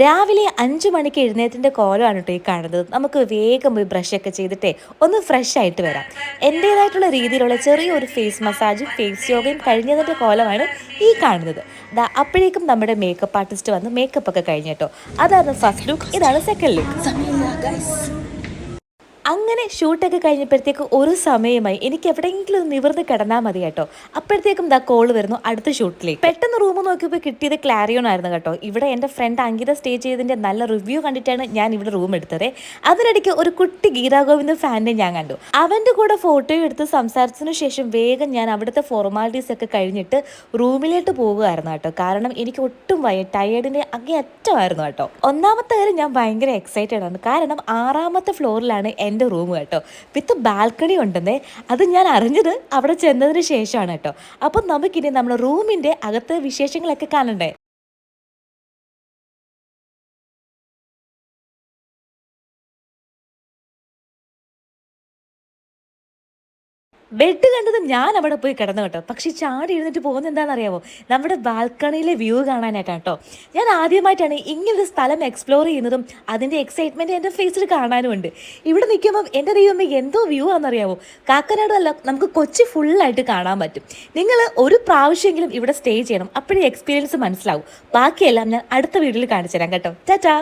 രാവിലെ അഞ്ച് മണിക്ക് എഴുന്നേറ്റിന്റെ കോലമാണ് കേട്ടോ ഈ കാണുന്നത്. നമുക്ക് വേഗം പോയി ബ്രഷൊക്കെ ചെയ്തിട്ടേ ഒന്ന് ഫ്രഷ് ആയിട്ട് വരാം. എന്റേതായിട്ടുള്ള രീതിയിലുള്ള ചെറിയൊരു ഫേസ് മസാജും ഫേസ് യോഗയും കഴിഞ്ഞതിന്റെ കോലമാണ് ഈ കാണുന്നത്. ദാ അപ്പോഴേക്കും നമ്മുടെ മേക്കപ്പ് ആർട്ടിസ്റ്റ് വന്ന് മേക്കപ്പ് ഒക്കെ കഴിഞ്ഞു കേട്ടോ. അതാണ് ഫസ്റ്റ് ലുക്ക് ഇതാണ് സെക്കൻഡ് ലുക്ക് അങ്ങനെ ഷൂട്ടൊക്കെ കഴിഞ്ഞപ്പോഴത്തേക്ക് ഒരു സമയമായി എനിക്ക് എവിടെയെങ്കിലും ഒന്ന് നിവർന്ന് കിടന്നാൽ മതി കേട്ടോ. അപ്പോഴത്തേക്കും ദാ കോൾ വരുന്നു അടുത്ത ഷൂട്ടിലേക്ക് പെട്ടെന്ന് റൂം നോക്കിയപ്പോൾ കിട്ടിയത് ക്ലാരിയോൺ ആയിരുന്നു കേട്ടോ. ഇവിടെ എന്റെ ഫ്രണ്ട് അങ്കിത സ്റ്റേ ചെയ്തതിന്റെ നല്ല റിവ്യൂ കണ്ടിട്ടാണ് ഞാൻ ഇവിടെ റൂം എടുത്തത്. അതിനിടയ്ക്ക് ഒരു കുട്ടി ഗീതാഗോവിന്ദ് ഫാനിനെ ഞാൻ കണ്ടു. അവന്റെ കൂടെ ഫോട്ടോ എടുത്ത് സംസാരിച്ചതിന് ശേഷം വേഗം ഞാൻ അവിടുത്തെ ഫോർമാലിറ്റീസ് ഒക്കെ കഴിഞ്ഞിട്ട് റൂമിലോട്ട് പോകുമായിരുന്നു കേട്ടോ. കാരണം എനിക്ക് ഒട്ടും വയ്യ ടയേർഡിന്റെ അങ്ങേ അറ്റമായിരുന്നു കേട്ടോ. ഒന്നാമത്തെ കാര്യം ഞാൻ ഭയങ്കര എക്സൈറ്റഡ് ആണ്. കാരണം ആറാമത്തെ ഫ്ലോറിലാണ് എന്റെ റൂം കേട്ടോ. വിത്ത് ബാൽക്കണി ഉണ്ടെന്നേ അത് ഞാൻ അറിഞ്ഞത് അവിടെ ചെന്നതിന് ശേഷമാണ് കേട്ടോ. അപ്പം നമുക്കിനി നമ്മുടെ റൂമിന്റെ അകത്തെ വിശേഷങ്ങളൊക്കെ കാണണ്ടേ? ബെഡ് കണ്ടത് ഞാൻ അവിടെ പോയി കിടന്നു കേട്ടോ. പക്ഷെ ചാടി എഴുന്നിട്ട് പോകുന്നത് എന്താണെന്നറിയാമോ നമ്മുടെ ബാൽക്കണിയിലെ വ്യൂ കാണാനായിട്ടാണ് കേട്ടോ. ഞാൻ ആദ്യമായിട്ടാണ് ഇങ്ങനൊരു സ്ഥലം എക്സ്പ്ലോർ ചെയ്യുന്നതും അതിന്റെ എക്സൈറ്റ്മെന്റ് എന്റെ ഫേസിൽ കാണാനുമുണ്ട്. ഇവിടെ നിൽക്കുമ്പോൾ എന്റെ ദൈവമേ എന്തോ വ്യൂ ആണെന്നറിയാമോ കാക്കനാട് അല്ല നമുക്ക് കൊച്ചി ഫുള്ളായിട്ട് കാണാൻ പറ്റും. നിങ്ങൾ ഒരു പ്രാവശ്യമെങ്കിലും ഇവിടെ സ്റ്റേ ചെയ്യണം. അപ്പോഴേ എക്സ്പീരിയൻസ് മനസ്സിലാവും. ബാക്കിയെല്ലാം ഞാൻ അടുത്ത വീഡിയോയിൽ കാണിച്ചു തരാം കേട്ടോ. ടാറ്റാ.